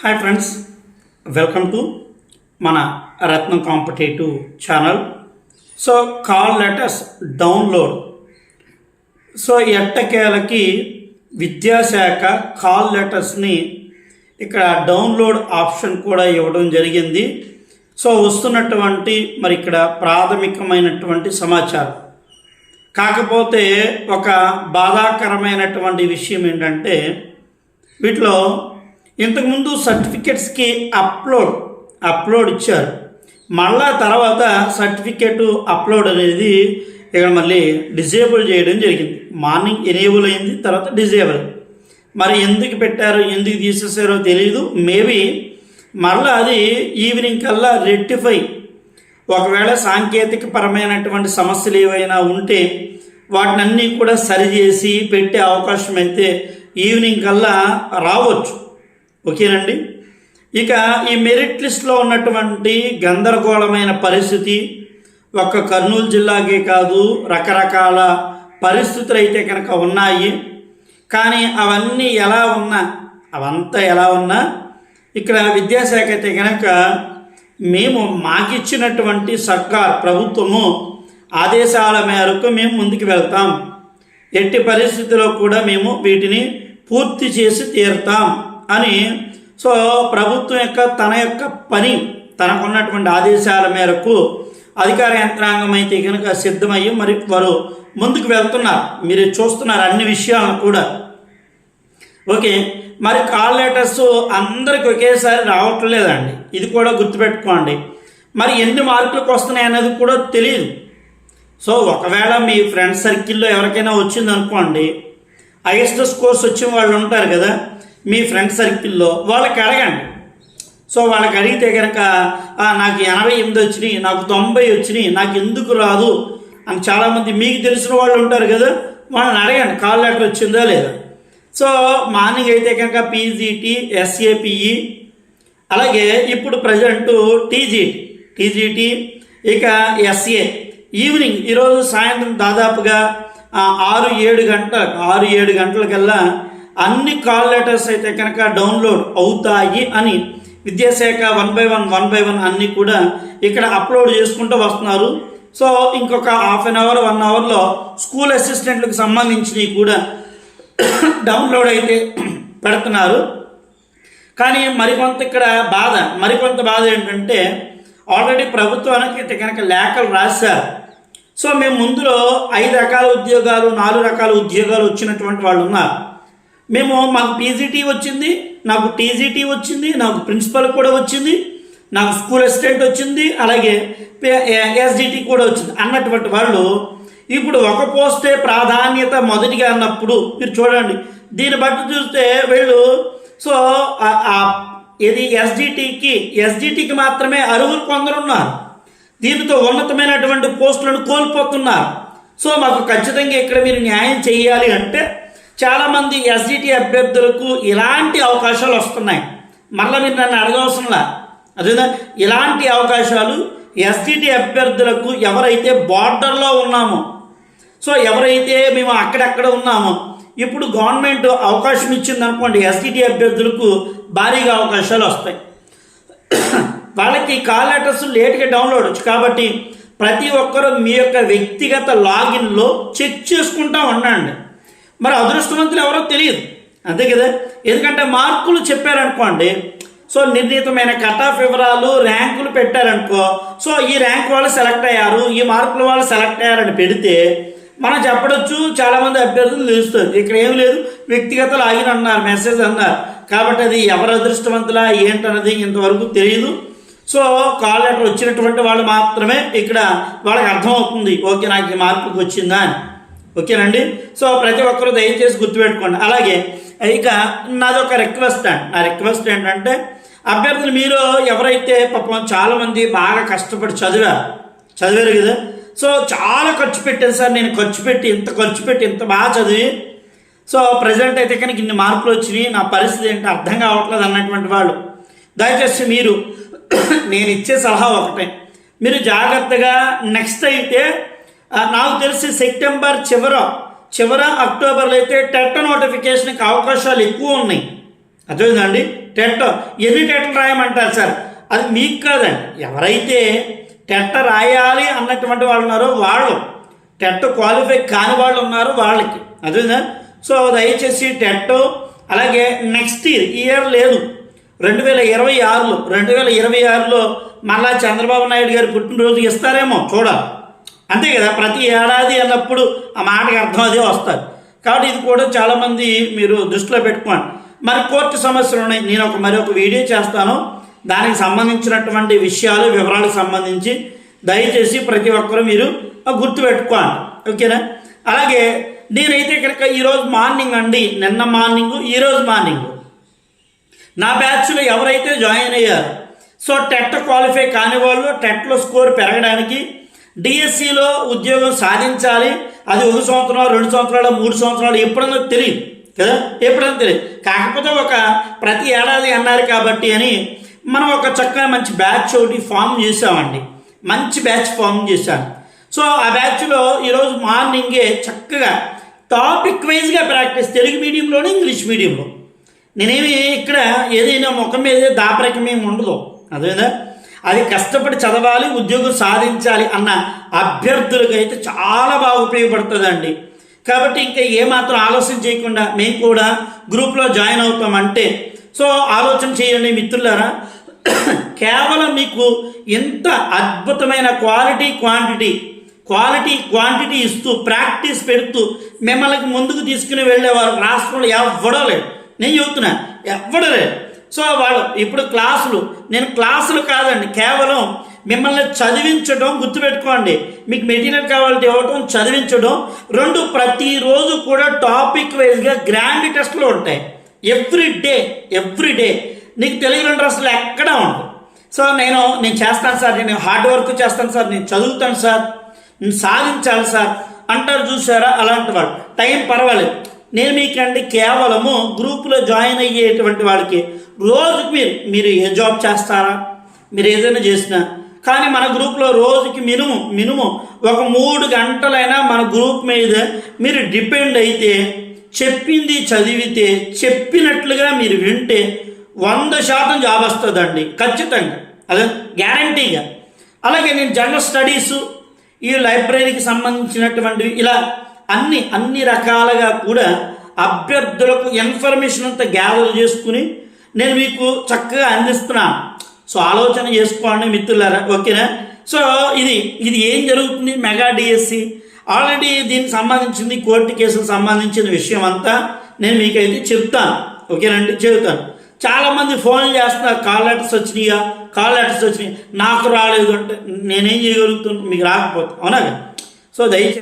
Hi friends welcome to మన Ratnam competitive channel. So call letters download so ఎట్టకేలకి విద్యాశాఖ call లెటర్స్ని ఇక్కడ download option కూడా ఇవ్వడం జరిగింది. సో వస్తున్నటువంటి మరి ఇక్కడ ప్రాథమికమైనటువంటి సమాచారం. కాకపోతే ఒక బాధాకరమైనటువంటి విషయం ఏంటంటే వీటిలో ఇంతకుముందు సర్టిఫికెట్స్కి అప్లోడ్ అప్లోడ్ ఇచ్చారు. మళ్ళా తర్వాత సర్టిఫికెట్ అప్లోడ్ అనేది ఇక్కడ మళ్ళీ డిజేబుల్ చేయడం జరిగింది. మార్నింగ్ ఎనేబుల్ అయింది తర్వాత డిజేబుల్ మరి ఎందుకు పెట్టారు ఎందుకు తీసేసారో తెలియదు మేబీ మళ్ళీ అది ఈవినింగ్ కల్లా రెక్టిఫై. ఒకవేళ సాంకేతిక పరమైనటువంటి సమస్యలు ఏవైనా ఉంటే వాటినన్నీ కూడా సరిచేసి పెట్టే అవకాశం అయితే ఈవినింగ్ కల్లా రావచ్చు. ఓకేనండి? ఇక ఈ మెరిట్ లిస్ట్లో ఉన్నటువంటి గందరగోళమైన పరిస్థితి ఒక్క కర్నూలు జిల్లాకే కాదు రకరకాల పరిస్థితులు అయితే కనుక ఉన్నాయి. కానీ అవన్నీ ఎలా ఉన్నా అవంతా ఎలా ఉన్నా ఇక్కడ విద్యాశాఖ అయితే కనుక మేము మాకిచ్చినటువంటి సర్కార్ ప్రభుత్వము ఆదేశాల మేరకు మేము ముందుకు వెళ్తాం. ఎట్టి పరిస్థితిలో కూడా మేము వీటిని పూర్తి చేసి తీరుతాం. అని. సో ప్రభుత్వం యొక్క తన యొక్క పని తనకున్నటువంటి ఆదేశాల మేరకు అధికార యంత్రాంగం అయితే కనుక సిద్ధమయ్యి మరి వారు ముందుకు వెళ్తున్నారు. మీరు చూస్తున్నారు అన్ని విషయాలను కూడా. ఓకే. మరి కాల్ లెటర్స్ అందరికి ఒకేసారి రావట్లేదండి ఇది కూడా గుర్తుపెట్టుకోండి. మరి ఎన్ని మార్కులకు వస్తున్నాయి అనేది కూడా తెలియదు సో ఒకవేళ మీ ఫ్రెండ్ సర్కిల్లో ఎవరికైనా వచ్చింది అనుకోండి హైయెస్ట్ స్కోర్స్ వచ్చిన వాళ్ళు ఉంటారు కదా మీ ఫ్రెండ్ సర్కిల్లో వాళ్ళకి అడగండి. సో వాళ్ళకి అడిగితే కనుక నాకు ఎనభై ఎనిమిది వచ్చినాయి నాకు తొంభై వచ్చినాయి నాకు ఎందుకు రాదు? అని చాలామంది మీకు తెలిసిన వాళ్ళు ఉంటారు కదా వాళ్ళని అడగండి కాల్ లెటర్ వచ్చిందా లేదా? సో మార్నింగ్ అయితే కనుక పీజీటీ ఎస్ఏపిఈ అలాగే ఇప్పుడు ప్రజెంట్ టీజీ టీజీటీ ఇక ఎస్ఏ. ఈవినింగ్ ఈరోజు సాయంత్రం దాదాపుగా ఆరు ఏడు గంటల ఆరు ఏడు గంటలకల్లా అన్ని కాల్ లెటర్స్ అయితే కనుక డౌన్లోడ్ అవుతాయి అని విద్యాశాఖ one by one one by one అన్నీ కూడా ఇక్కడ అప్లోడ్ చేసుకుంటూ వస్తున్నారు. సో ఇంకొక హాఫ్ అన్ అవర్ వన్ అవర్లో స్కూల్ అసిస్టెంట్లకు సంబంధించినవి కూడా డౌన్లోడ్ అయితే పెడుతున్నారు. కానీ మరికొంత ఇక్కడ బాధ మరికొంత బాధ ఏంటంటే ఆల్రెడీ ప్రభుత్వానికి అయితే కనుక లేఖలు రాశారు. సో మేము ముందులో ఐదు రకాల ఉద్యోగాలు నాలుగు రకాల ఉద్యోగాలు వచ్చినటువంటి వాళ్ళు ఉన్నారు. మేము మాకు పీజీటీ వచ్చింది నాకు టీజీటీ వచ్చింది నాకు ప్రిన్సిపల్ కూడా వచ్చింది నాకు స్కూల్ అసిస్టెంట్ వచ్చింది అలాగే ఎస్డిటి కూడా వచ్చింది. అన్నటువంటి వాళ్ళు ఇప్పుడు ఒక పోస్టే ప్రాధాన్యత మొదటిగా అన్నప్పుడు మీరు చూడండి దీన్ని బట్టి చూస్తే వీళ్ళు సో ఆ- ఇది ఎస్డిటికి ఎస్డిటికి మాత్రమే అర్హులు కొందరు ఉన్నారు. దీనితో ఉన్నతమైనటువంటి పోస్టులను కోల్పోతున్నారు. సో మాకు ఖచ్చితంగా ఇక్కడ మీరు న్యాయం చేయాలి అంటే చాలామంది ఎస్డిటి అభ్యర్థులకు ఇలాంటి అవకాశాలు వస్తున్నాయి. మరలా మీరు నన్ను అడగవసరంలా అదే ఇలాంటి అవకాశాలు ఎస్డిటి అభ్యర్థులకు ఎవరైతే బార్డర్లో ఉన్నామో సో ఎవరైతే మేము అక్కడక్కడ ఉన్నామో ఇప్పుడు గవర్నమెంట్ అవకాశం ఇచ్చింది అనుకోండి ఎస్డిటి అభ్యర్థులకు భారీగా అవకాశాలు వస్తాయి. వాళ్ళకి కాల్ లెటర్స్ లేట్గా డౌన్లోడ్ వచ్చు కాబట్టి ప్రతి ఒక్కరూ మీ యొక్క వ్యక్తిగత లాగిన్లో చెక్ చేసుకుంటా ఉండండి. మరి అదృష్టవంతులు ఎవరో తెలియదు. అంతే కదా? ఎందుకంటే మార్కులు చెప్పారనుకోండి సో నిర్ణీతమైన కట్ ఆఫ్ వివరాలు ర్యాంకులు పెట్టారనుకో సో ఈ ర్యాంక్ వాళ్ళు సెలెక్ట్ అయ్యారు ఈ మార్కుల వాళ్ళు సెలెక్ట్ అయ్యారని పెడితే మనం చెప్పడచ్చు చాలామంది అభ్యర్థులు తెలుస్తుంది ఇక్కడ ఏం లేదు వ్యక్తిగత లాగిన్ అన్నారు మెసేజ్ అన్నారు. కాబట్టి అది ఎవరు అదృష్టవంతులా ఏంటన్నది ఇంతవరకు తెలియదు సో కాల్ లెటర్ వచ్చినటువంటి వాళ్ళు మాత్రమే ఇక్కడ వాళ్ళకి అర్థమవుతుంది ఓకే నాకు ఈ మార్కులకు వచ్చిందా అని. ఓకేనండి? సో ప్రతి ఒక్కరూ దయచేసి గుర్తుపెట్టుకోండి. అలాగే ఇక నాదొక రిక్వెస్ట్ అండి. నా రిక్వెస్ట్ ఏంటంటే అభ్యర్థులు మీరు ఎవరైతే పాపం చాలామంది బాగా కష్టపడి చదివారు చదివారు కదా? సో చాలా ఖర్చు పెట్టాను సార్. నేను ఖర్చు పెట్టి ఇంత ఖర్చు పెట్టి ఇంత బాగా చదివి సో ప్రజెంట్ అయితే కనుక ఇన్ని మార్కులు వచ్చినాయి. నా పరిస్థితి ఏంటి అర్థం కావట్లేదు అన్నటువంటి వాళ్ళు. దయచేసి మీరు నేను ఇచ్చే సలహా ఒకటే. మీరు జాగ్రత్తగా నెక్స్ట్ అయితే నాకు తెలిసి సెప్టెంబర్ చివర చివర అక్టోబర్లో అయితే టెట్ నోటిఫికేషన్కి అవకాశాలు ఎక్కువ ఉన్నాయి. అర్థమైందండి? టెట్ ఎన్ని టెట్లు రాయమంటారు సార్? అది మీకు కాదండి. ఎవరైతే టెట్ రాయాలి అన్నటువంటి వాళ్ళు ఉన్నారో వాళ్ళు టెట్ క్వాలిఫై కాని వాళ్ళు ఉన్నారు వాళ్ళకి. అదేనా సో దయచేసి టెట్ అలాగే నెక్స్ట్ ఇయర్ ఈ ఇయర్ లేదు. రెండు వేల ఇరవై ఆరులో రెండు వేల ఇరవై ఆరులో మళ్ళా చంద్రబాబు నాయుడు గారి పుట్టినరోజు ఇస్తారేమో చూడాలి. అంతే కదా ప్రతి ఏడాది అన్నప్పుడు ఆ మాటకి అర్థం అదే వస్తుంది. కాబట్టి ఇది కూడా చాలామంది మీరు దృష్టిలో పెట్టుకోండి. మరి కోర్టు సమస్యలు ఉన్నాయి. నేను ఒక మరి ఒక వీడియో చేస్తాను. దానికి సంబంధించినటువంటి విషయాలు వివరాలకు సంబంధించి దయచేసి ప్రతి ఒక్కరూ మీరు గుర్తుపెట్టుకోండి ఓకేనా? అలాగే నేనైతే ఇక్కడ ఈరోజు మార్నింగ్ అండి. నిన్న మార్నింగ్ ఈరోజు మార్నింగ్. నా బ్యాచ్లో ఎవరైతే జాయిన్ అయ్యారు సో టెట్ క్వాలిఫై కాని వాళ్ళు టెట్లో స్కోర్ పెరగడానికి డిఎస్సిలో ఉద్యోగం సాధించాలి. అది ఒక సంవత్సరం రెండు సంవత్సరాలు మూడు సంవత్సరాలు ఎప్పుడన్నా తెలియదు కదా? ఎప్పుడన్నా తెలియదు. కాకపోతే ఒక ప్రతి ఏడాది అన్నారు కాబట్టి అని మనం ఒక చక్కగా మంచి బ్యాచ్ ఒకటి ఫామ్ చేసామండి మంచి బ్యాచ్ ఫామ్ చేశాను. సో ఆ బ్యాచ్లో ఈరోజు మార్నింగే చక్కగా టాపిక్ వైజ్గా ప్రాక్టీస్ తెలుగు మీడియంలోనే ఇంగ్లీష్ మీడియంలో. నేనేమి ఇక్కడ ఏదైనా ముఖం మీద దాపరికం ఏమి ఉండదు. అదేదా అది కష్టపడి చదవాలి ఉద్యోగం సాధించాలి అన్న అభ్యర్థులకు అయితే చాలా బాగా ఉపయోగపడుతుందండి. కాబట్టి ఇంకా ఏమాత్రం ఆలోచన చేయకుండా మేము కూడా గ్రూప్లో జాయిన్ అవుతామంటే సో ఆలోచన చేయండి మిత్రులారా. కేవలం మీకు ఎంత అద్భుతమైన క్వాలిటీ క్వాంటిటీ క్వాలిటీ క్వాంటిటీ ఇస్తూ ప్రాక్టీస్ పెడుతూ మిమ్మల్ని ముందుకు తీసుకుని వెళ్ళేవారు రాష్ట్రంలో ఎవ్వడో లేదు నేను చెబుతున్నా ఎవ్వడో సో వాళ్ళు ఇప్పుడు క్లాసులు నేను క్లాసులు కాదండి కేవలం మిమ్మల్ని చదివించడం గుర్తుపెట్టుకోండి. మీకు మెటీరియల్ కావాలంటే ఇవ్వటం చదివించడం. రెండు ప్రతిరోజు కూడా టాపిక్ వైజ్గా గ్రాండ్ టెస్ట్లు ఉంటాయి. Every day every day. నీకు తెలుగు రెండు అసలు ఎక్కడ ఉండదు. సో నేను నేను చేస్తాను సార్ నేను హార్డ్ వర్క్ చేస్తాను సార్ నేను చదువుతాను సార్ నేను సాధించాలి సార్. అంటారు చూసారా అలాంటి వాళ్ళు. టైం పర్వాలేదు. నేను మీకండి కేవలము గ్రూపులో జాయిన్ అయ్యేటువంటి వాళ్ళకి రోజుకి మీరు మీరు ఏ జాబ్ చేస్తారా? మీరు ఏదైనా చేసినా. కానీ మన గ్రూప్లో రోజుకి మినిమం మినిమం ఒక మూడు గంటలైనా మన గ్రూప్ మీద మీరు డిపెండ్ అయితే చెప్పింది చదివితే చెప్పినట్లుగా మీరు వింటే వంద శాతం జాబ్ వస్తుందండి. ఖచ్చితంగా. అదే గ్యారంటీగా అలాగే నేను జనరల్ స్టడీసు ఈ లైబ్రరీకి సంబంధించినటువంటివి ఇలా అన్ని అన్ని రకాలుగా కూడా అభ్యర్థులకు ఇన్ఫర్మేషన్ అంతా గ్యాదర్ చేసుకుని నేను మీకు చక్కగా అందిస్తున్నాను సో ఆలోచన చేసుకోండి మిత్రులారా. ఓకేనా? సో ఇది ఇది ఏం జరుగుతుంది? మెగా డిఎస్సి ఆల్రెడీ దీనికి సంబంధించింది కోర్టు కేసులకు సంబంధించిన విషయం అంతా నేను మీకైతే చెప్తాను. ఓకేనండి చెబుతాను. చాలామంది ఫోన్లు చేస్తున్నారు కాల్ లెటర్స్ వచ్చినాయా? కాల్ లెటర్స్ వచ్చినాయి? నాకు రాలేదు అంటే నేనేం చేయగలుగుతున్నాను మీకు రాకపోతే. అవునా? సో దయచేసి